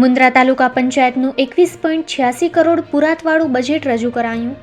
મુન્દ્રા તાલુકા પંચાયતનું એકવીસ પોઈન્ટ છ્યાસી કરોડ પુરાતવાળું બજેટ રજૂ કરાયું.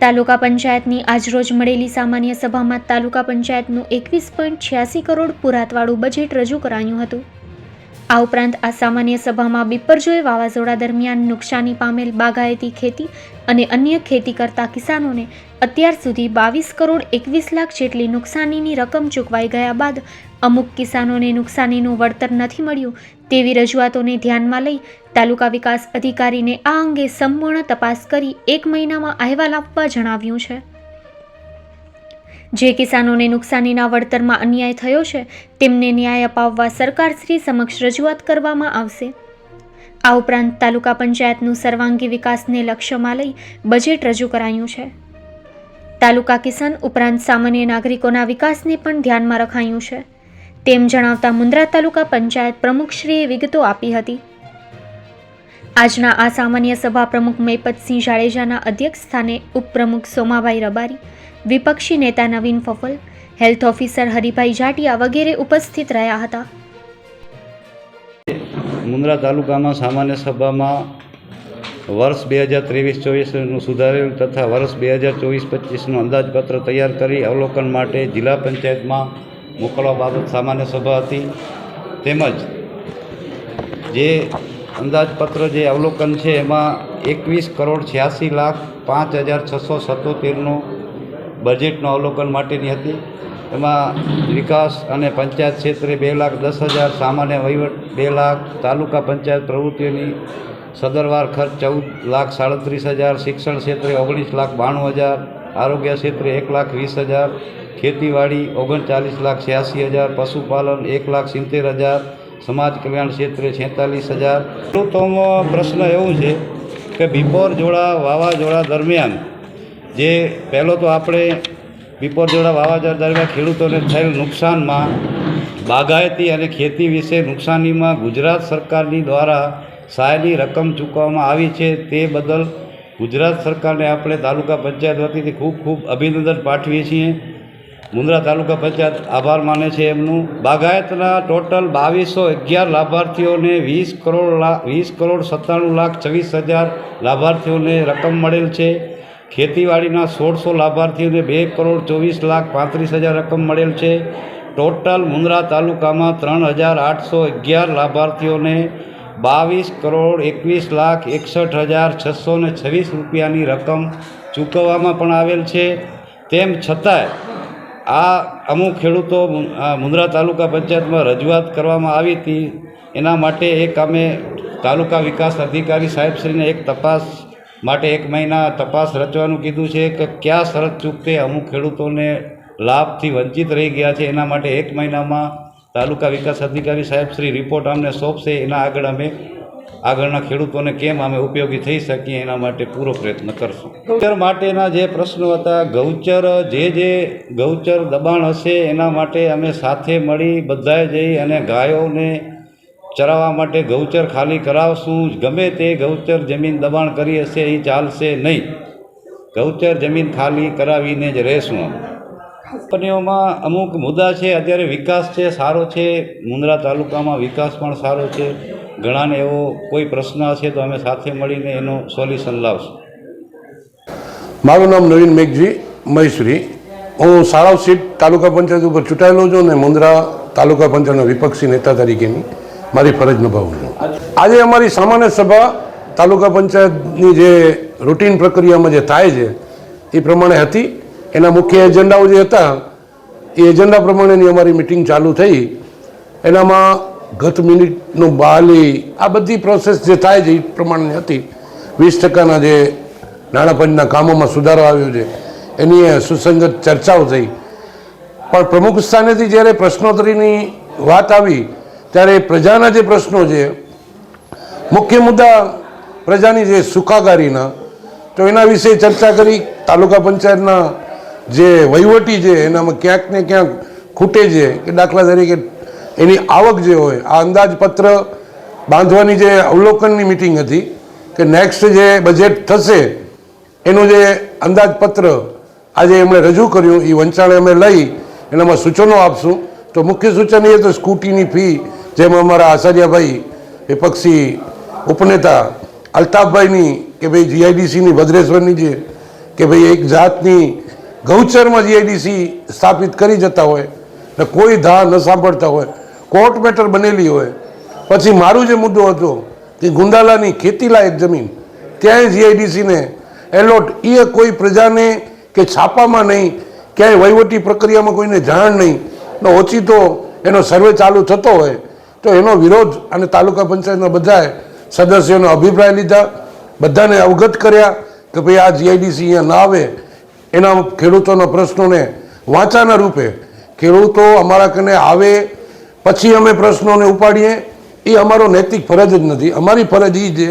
તાલુકા પંચાયતની આજરોજ મળેલી સામાન્ય સભામાં તાલુકા પંચાયતનું એકવીસ પોઈન્ટ છ્યાસી કરોડ પુરાતવાળું બજેટ રજૂ કરાયું હતું. આ ઉપરાંત આ સામાન્ય સભામાં બિપરજોય વાવાઝોડા દરમિયાન નુકસાની પામેલ બાગાયતી ખેતી અને અન્ય ખેતી કરતા કિસાનોને અત્યાર સુધી બાવીસ કરોડ એકવીસ લાખ જેટલી નુકસાનીની રકમ ચૂકવાઈ ગયા બાદ અમુક કિસાનોને નુકસાનીનું વળતર નથી મળ્યું તેવી રજૂઆતોને ધ્યાનમાં લઈ તાલુકા વિકાસ અધિકારીને આ અંગે સંપૂર્ણ તપાસ કરી એક મહિનામાં અહેવાલ આપવા જણાવ્યું છે. જે કિસાનોને નુકસાનીના વળતરમાં અન્યાય થયો છે, તેમને ન્યાય અપાવવા સરકારશ્રી સમક્ષ રજૂઆત કરવામાં આવશે. આ ઉપરાંત તાલુકા પંચાયતનું સર્વાંગી વિકાસને લક્ષ્યમાં લઈ બજેટ રજૂ કરાયું છે. તાલુકા કિસાન ઉપરાંત સામાન્ય નાગરિકોના વિકાસને પણ ધ્યાનમાં રખાયું છે. તેમ જણાવતા મુન્દ્રા તાલુકા પંચાયત પ્રમુખશ્રીએ વિગતો આપી હતી. આજના આ સામાન્ય સભા પ્રમુખ મૈપતસિંહ જાડેજાના અધ્યક્ષ સ્થાને ઉપપ્રમુખ સોમાભાઈ રબારી વિપક્ષી નેતા નવીન ફફલ, હેલ્થ ઓફિસર હરિભાઈ જાટિયા વગેરે ઉપસ્થિત રહ્યા હતા. મુન્દ્રા તાલુકામાં સામાન્ય સભામાં વર્ષ બે હજાર ત્રેવીસ ચોવીસનું સુધારેલું તથા વર્ષ બે હજાર ચોવીસ પચીસનું અંદાજપત્ર તૈયાર કરી અવલોકન માટે જિલ્લા પંચાયતમાં મોકલવા બાબત સામાન્ય સભા હતી. તેમજ જે અંદાજપત્ર જે અવલોકન છે એમાં એકવીસ કરોડ છ્યાસી લાખ પાંચ હજાર છસો સત્તોતેરનું બજેટનું અવલોકન માટેની હતી. એમાં વિકાસ અને પંચાયત ક્ષેત્રે બે લાખ દસ હજાર, સામાન્ય વહીવટ બે લાખ, તાલુકા પંચાયત પ્રવૃત્તિઓની સદરવાર ખર્ચ ચૌદ લાખ સાડત્રીસ હજાર, શિક્ષણ ક્ષેત્રે ઓગણીસ લાખ બાણું હજાર, આરોગ્ય ક્ષેત્રે એક લાખ વીસ હજાર, ખેતીવાડી ઓગણચાલીસ લાખ છ્યાસી હજાર, પશુપાલન એક લાખ સિત્તેર હજાર, સમાજ કલ્યાણ ક્ષેત્રે છેતાલીસ હજાર. ખેડૂતોમાં પ્રશ્ન એવું છે કે બિપોર જોડા, વાવાઝોડા દરમિયાન જે પહેલો તો આપણે બિપોરજોડા વાવાઝોડા દરમિયાન ખેડૂતોને થયેલ નુકસાનમાં બાગાયતી અને ખેતી વિશે નુકસાનીમાં ગુજરાત સરકારની દ્વારા સહાયની રકમ ચૂકવવામાં આવી છે તે બદલ ગુજરાત સરકારને આપણે તાલુકા પંચાયત વતીથી ખૂબ ખૂબ અભિનંદન પાઠવીએ છીએ. મુન્દ્રા તાલુકા પંચાયત આભાર માને છે એમનું. બાગાયતના ટોટલ બાવીસો અગિયાર લાભાર્થીઓને વીસ કરોડ લાખ વીસ કરોડ સત્તાણું લાખ છવ્વીસ હજાર લાભાર્થીઓને રકમ મળેલ છે. ખેતીવાડીના સોળસો લાભાર્થીઓને બે કરોડ ચોવીસ લાખ પાંત્રીસ હજાર રકમ મળેલ છે. ટોટલ મુન્દ્રા તાલુકામાં ત્રણ હજાર આઠસો અગિયાર લાભાર્થીઓને બાવીસ કરોડ એકવીસ લાખ એકસઠ હજાર છસો ને છવ્વીસ રૂપિયાની રકમ ચૂકવવામાં પણ આવેલ છે. તેમ છતાંય આ અમુક ખેડૂતો મુન્દ્રા તાલુકા પંચાયતમાં રજૂઆત કરવામાં આવી હતી. એના માટે એક અમે તાલુકા વિકાસ અધિકારી સાહેબશ્રીને એક તપાસ માટે એક મહિના તપાસ રચવાનું કીધું છે કે કયા શરત ચૂકતે અમુક ખેડૂતોને લાભથી વંચિત રહી ગયા છે. એના માટે એક મહિનામાં તાલુકા વિકાસ અધિકારી સાહેબ શ્રી રિપોર્ટ અમને સોંપશે. એના આગળ અમે આગળના ખેડૂતોને કેમ અમે ઉપયોગી થઈ શકીએ એના માટે પૂરો પ્રયત્ન કરશું. ગૌચર માટેના જે પ્રશ્નો હતા, ગૌચર જે જે ગૌચર દબાણ હશે એના માટે અમે સાથે મળી બધાએ જઈ અને ગાયોને ચરાવવા માટે ગૌચર ખાલી કરાવશું ગમે તે ગૌચર જમીન દબાણ કરી હશે, એ ચાલશે નહીં. ગૌચર જમીન ખાલી કરાવીને જ રહેશું કંપનીઓમાં અમુક મુદ્દા છે, અત્યારે વિકાસ છે, સારો છે. મુન્દ્રા તાલુકામાં વિકાસ પણ સારો છે. ઘણાને એવો કોઈ પ્રશ્ન હશે તો અમે સાથે મળીને એનું સોલ્યુશન લાવશું. મારું નામ નવીન મેઘજી મહેશ્રી. હું સાળાવ સીટ તાલુકા પંચાયત ઉપર ચૂંટાયેલો છું અને મુંદ્રા તાલુકા પંચાયતના વિપક્ષી નેતા તરીકેની. મારી ફરજ નિભાવું આજે અમારી સામાન્ય સભા તાલુકા પંચાયતની જે રૂટીન પ્રક્રિયામાં જે થાય છે, એ પ્રમાણે હતી. એના મુખ્ય એજન્ડાઓ જે હતા, એ એજન્ડા પ્રમાણેની અમારી મિટિંગ ચાલુ થઈ. એનામાં ગત મિનિટનું બહાલી આ બધી પ્રોસેસ જે થાય છે, એ પ્રમાણેની હતી. વીસ ટકાના જે નાણાપંચના કામોમાં સુધારો આવ્યો છે, એની સુસંગત ચર્ચાઓ થઈ. પણ પ્રમુખ સ્થાનેથી જ્યારે પ્રશ્નોત્તરીની વાત આવી ત્યારે પ્રજાના જે પ્રશ્નો છે, મુખ્ય મુદ્દા પ્રજાની જે સુખાકારીના, તો એના વિશે ચર્ચા કરી, તાલુકા પંચાયતના જે વહીવટી છે, એનામાં ક્યાંક ને ક્યાંક ખૂટે છે, કે દાખલા તરીકે એની આવક જે હોય, આ અંદાજપત્ર બાંધવાની જે અવલોકનની મિટિંગ હતી, કે નેક્સ્ટ જે બજેટ થશે, એનું જે અંદાજપત્ર આજે એમણે રજૂ કર્યું, એ વંચાણે અમે લઈ, એનામાં સૂચનો આપશું. તો મુખ્ય સૂચન એ તો સ્કૂટીની ફી જેમ અમારા આચાર્યભાઈ વિપક્ષી ઉપનેતા, અલ્તાફભાઈની કે ભાઈ જીઆઈડીસીની, ભદ્રેશ્વરની જે, કે ભાઈ એક જાતની ગૌચરમાં જીઆઈડીસી સ્થાપિત કરી જતા હોય, ને કોઈ ધા ન સાંભળતા હોય, કોર્ટ મેટર બનેલી હોય. પછી મારું જે મુદ્દો હતો કે ગુંદાલાની ખેતીલાયક જમીન, ત્યાંય જીઆઈડીસીને એલોટ એ કોઈ પ્રજાને કે છાપામાં નહીં, ક્યાંય વહીવટી પ્રક્રિયામાં કોઈને જાણ નહીં, ને તો એનો સર્વે ચાલુ થતો હોય તો એનો વિરોધ અને તાલુકા પંચાયતના બધાએ સદસ્યોનો અભિપ્રાય લીધા, બધાને અવગત કર્યા કે ભાઈ આ જીઆઈડીસી અહીંયા ના આવે. એના ખેડૂતોના પ્રશ્નોને વાંચાના રૂપે ખેડૂતો અમારા કને આવે, પછી અમે પ્રશ્નોને ઉપાડીએ. એ અમારો નૈતિક ફરજ જ નથી. અમારી ફરજ એ છે,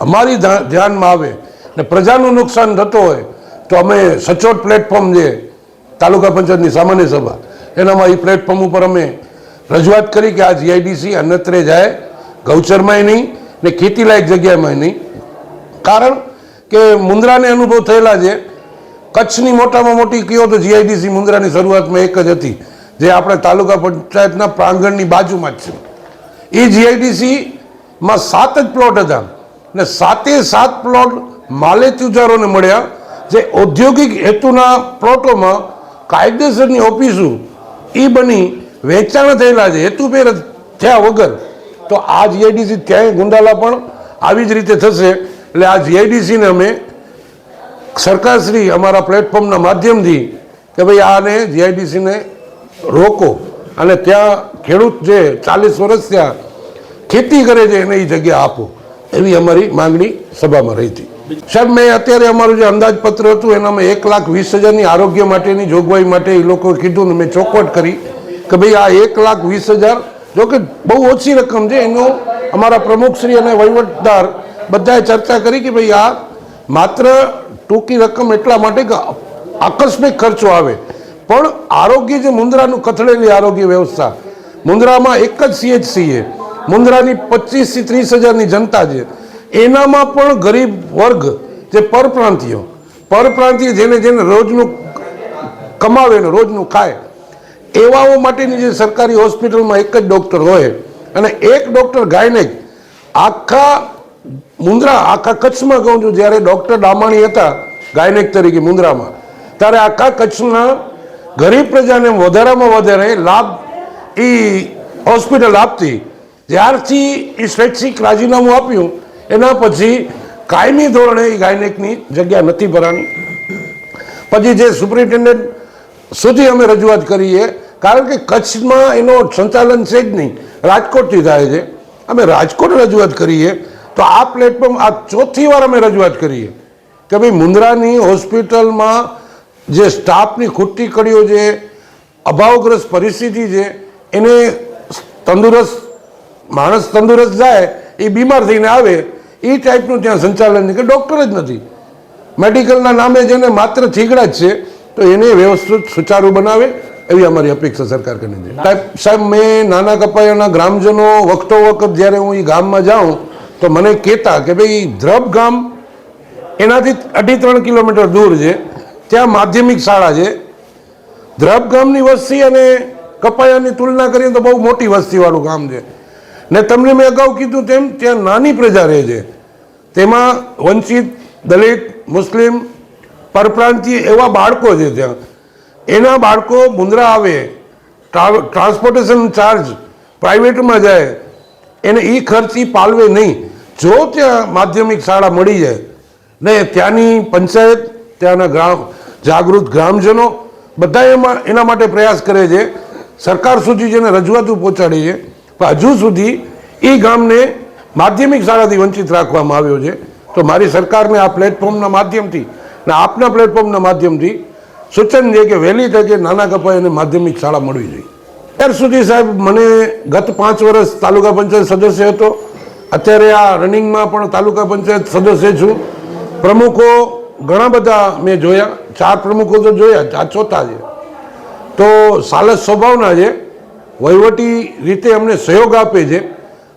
અમારી ધ્યાનમાં આવે ને પ્રજાનું નુકસાન થતો હોય તો અમે સચોટ પ્લેટફોર્મ છે તાલુકા પંચાયતની સામાન્ય સભા. એનામાં એ પ્લેટફોર્મ ઉપર અમે રજૂઆત કરી કે આ જીઆઈડીસી અન્યત્રે જાય, ગૌચરમાંય નહીં ને ખેતીલાયક જગ્યામાં નહીં. કારણ કે મુંદ્રાને અનુભવ થયેલા છે, કચ્છની મોટામાં મોટી કયો તો જીઆઈડીસી મુંદ્રાની શરૂઆતમાં એક જ હતી, જે આપણે તાલુકા પંચાયતના પ્રાંગણની બાજુમાં જ છે. એ જીઆઈડીસીમાં સાત જ પ્લોટ હતા ને સાતે સાત પ્લોટ માલેતુજારોને મળ્યા, જે ઔદ્યોગિક હેતુના પ્લોટોમાં કાયદેસરની ઓફિસો એ બની વેચાણ થયેલા છે હેતુપેર થયા વગર. તો આ જીઆઈડીસી ત્યાંય ગુંડાલા પણ આવી જ રીતે થશે. એટલે આ જીઆઈડીસીને અમે સરકારશ્રી અમારા પ્લેટફોર્મના માધ્યમથી કે ભાઈ આને જીઆઈડીસીને રોકો. અને ત્યાં ખેડૂત જે ચાલીસ વર્ષ ત્યાં ખેતી કરે છે, એને એ જગ્યા આપો. એવી અમારી માંગણી સભામાં રહી હતી. સાહેબ, મેં અત્યારે અમારું જે અંદાજપત્ર હતું, એનામાં એક લાખ વીસ હજારની આરોગ્ય માટેની જોગવાઈ માટે એ લોકોએ કીધું ને મેં ચોખવટ કરી. કે ભાઈ આ એક લાખ વીસ હજાર, જો કે બહુ ઓછી રકમ છે, એનું અમારા પ્રમુખશ્રી અને વહીવટદાર બધાએ ચર્ચા કરી કે ભાઈ આ માત્ર ટૂંકી રકમ એટલા માટે કે આકસ્મિક ખર્ચો આવે. પણ આરોગ્ય જે મુન્દ્રાનું કથળેલી આરોગ્ય વ્યવસ્થા મુન્દ્રામાં એક જ સીએચસી છે મુન્દ્રાની પચીસથી ત્રીસ હજારની જનતા છે. એનામાં પણ ગરીબ વર્ગ જે પરપ્રાંતિયો, પરપ્રાંતિય જેને જેને રોજનું કમાવે ને રોજનું ખાય એવાઓ માટેની જે સરકારી હોસ્પિટલમાં એક જ ડૉક્ટર હોય અને એક ડૉક્ટર ગાયનેક, આખા મુંદ્રા, આખા કચ્છમાં કહું છું, જ્યારે ડૉક્ટર ડામાણી હતા, ગાયનેક તરીકે મુંદ્રામાં, ત્યારે આખા કચ્છના ગરીબ પ્રજાને વધારામાં વધારે લાભ એ હોસ્પિટલ આપતી. જ્યારથી એ સ્વૈચ્છિક રાજીનામું આપ્યું, એના પછી કાયમી ધોરણે એ ગાયનેકની જગ્યા નથી ભરાણી. પછી જે સુપ્રિન્ટેન્ડન્ટ સુધી અમે રજૂઆત કરીએ કારણ કે કચ્છમાં એનો સંચાલન છે જ નહીં. રાજકોટથી થાય છે. અમે રાજકોટ રજૂઆત કરીએ તો આ પ્લેટફોર્મ આ ચોથી વાર અમે રજૂઆત કરીએ કે ભાઈ મુંદ્રાની હોસ્પિટલમાં જે સ્ટાફની ખૂટતી કડીઓ છે, અભાવગ્રસ્ત પરિસ્થિતિ છે, એને તંદુરસ્ત, માણસ તંદુરસ્ત જાય, એ બીમાર થઈને આવે, એ ટાઈપનું ત્યાં સંચાલન કે ડૉક્ટર જ નથી. મેડિકલના નામે જેને માત્ર થીગડા જ છે, તો એને વ્યવસ્થિત સુચારુ બનાવે એવી અમારી અપેક્ષા સરકાર કરી છે. સાહેબ સાહેબ, મેં નાના કપાયાના ગ્રામજનો વખતો વખત જ્યારે હું એ ગામમાં જાઉં, તો મને કહેતા કે ભાઈ, ધ્રબ ગામ એનાથી અઢી ત્રણ કિલોમીટર દૂર છે. ત્યાં માધ્યમિક શાળા છે. ધ્રબ ગામની વસ્તી અને કપાયાની તુલના કરીએ તો બહુ મોટી વસ્તીવાળું ગામ છે. ને તમને મેં અગાઉ કીધું તેમ, ત્યાં નાની પ્રજા રહે છે. તેમાં વંચિત દલિત, મુસ્લિમ, પરપ્રાંતીય એવા બાળકો છે ત્યાં. એના બાળકો મુંદ્રા આવે ટ્રાન્સપોર્ટેશન ચાર્જ પ્રાઇવેટમાં જાય, એને એ ખર્ચ પાલવે નહીં. જો ત્યાં માધ્યમિક શાળા મળી જાય, ને ત્યાંની પંચાયત, ત્યાંના ગ્રામ, જાગૃત ગ્રામજનો બધા એમાં, એના માટે પ્રયાસ કરે છે. સરકાર સુધી જેને રજૂઆતો પહોંચાડી છે, પણ હજુ સુધી એ ગામને માધ્યમિક શાળાથી વંચિત રાખવામાં આવ્યો છે. તો મારી સરકારને આ પ્લેટફોર્મના માધ્યમથી, ને આપના પ્લેટફોર્મના માધ્યમથી સૂચન છે કે વહેલી તકે નાના કપાઈને માધ્યમિક શાળા મળવી જોઈએ. ત્યાર સુધી સાહેબ મને ગત પાંચ વર્ષ તાલુકા પંચાયત સદસ્ય હતો. અત્યારે આ રનિંગમાં પણ તાલુકા પંચાયત સદસ્ય છું. પ્રમુખો ઘણા બધા મેં જોયા. ચાર પ્રમુખો તો જોયા આ ચોથા છે. તો સાલસ સ્વભાવના છે. વહીવટી રીતે અમને સહયોગ આપે છે.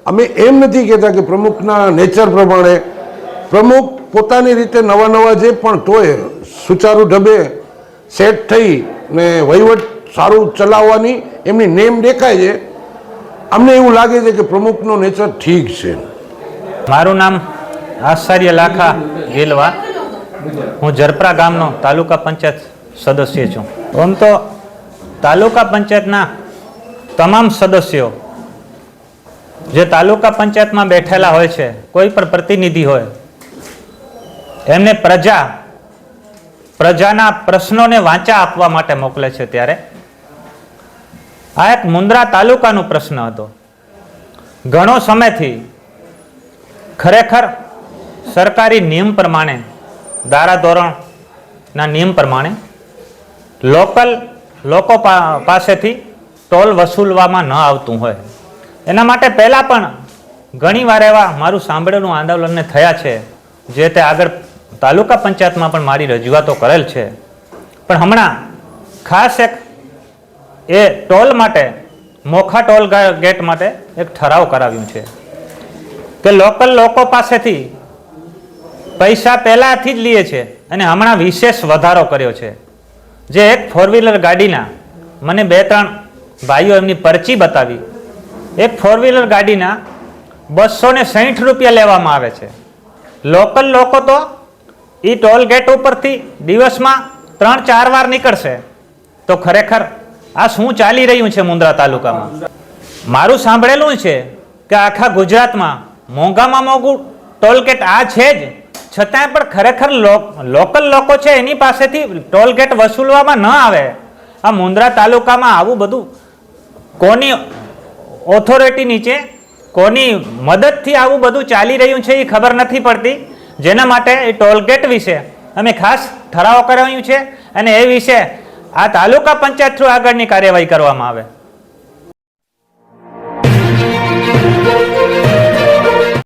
અમે એમ નથી કહેતા કે પ્રમુખના નેચર પ્રમાણે. પ્રમુખ પોતાની રીતે નવા નવા છે પણ તોય સુચારુ ઢબે સેટ થઈ ને વહીવટ સારું ચલાવવાની એમની નેમ દેખાય છે. અમને એવું લાગે છે કે પ્રમુખનો નેચર ઠીક છે. મારું નામ આચાર્ય લાખા ગેલવા હું જરપરા ગામનો તાલુકા પંચાયત સદસ્ય છું. આમ તો તાલુકા પંચાયતના તમામ સદસ્યો જે તાલુકા પંચાયતમાં બેઠેલા હોય છે, કોઈ પણ પ્રતિનિધિ હોય, એમને પ્રજા પ્રજાના પ્રશ્નોને વાંચા આપવા માટે મોકલે છે ત્યારે. આ એક મુન્દ્રા તાલુકાનો પ્રશ્ન હતો. ઘણો સમયથી ખરેખર સરકારી નિયમ પ્રમાણે, ધારાધોરણના નિયમ પ્રમાણે લોકલ લોકો પાસેથી ટોલ વસૂલવામાં ન આવતું હોય. એના માટે પહેલાં પણ ઘણીવાર એવા મારું સાંભળેલું આંદોલનને થયા છે, જે તે આગળ તાલુકા પંચાયતમાં પણ મારી રજૂઆતો કરેલ છે. પણ હમણાં ખાસ એક એ ટોલ માટે, મોખા ટોલ ગેટ માટે એક ઠરાવ કરાવ્યું છે કે લોકલ લોકો પાસેથી પૈસા પહેલાથી જ લઈએ છે અને હમણાં વિશેષ વધારો કર્યો છે. જે એક ફોર વ્હીલર ગાડીના મને બે, ત્રણ ભાઈઓ એમની પરચી બતાવી. એક ફોર વ્હીલર ગાડીના બસો ને રૂપિયા લેવામાં આવે છે. લોકલ લોકો તો એ ટોલ ગેટ ઉપરથી દિવસમાં ત્રણ, ચાર વાર નીકળશે. તો ખરેખર આ શું ચાલી રહ્યું છે મુન્દ્રા તાલુકામાં? મારું સાંભળેલું છે કે આખા ગુજરાતમાં મોંઘામાં મોંઘું ટોલગેટ આ છે જ. છતાંય પણ ખરેખર લોકલ લોકો છે એની પાસેથી ટોલગેટ વસૂલવામાં ન આવે. આ મુન્દ્રા તાલુકામાં આવું બધું કોની ઓથોરિટી નીચે, કોની મદદથી આવું બધું ચાલી રહ્યું છે એ ખબર નથી પડતી. જેના માટે એ ટોલગેટ વિશે અમે ખાસ ઠરાવ કરાવ્યું છે અને એ વિશે આ તાલુકા પંચાયત થ્રુ આગળની કાર્યવાહી કરવામાં આવે.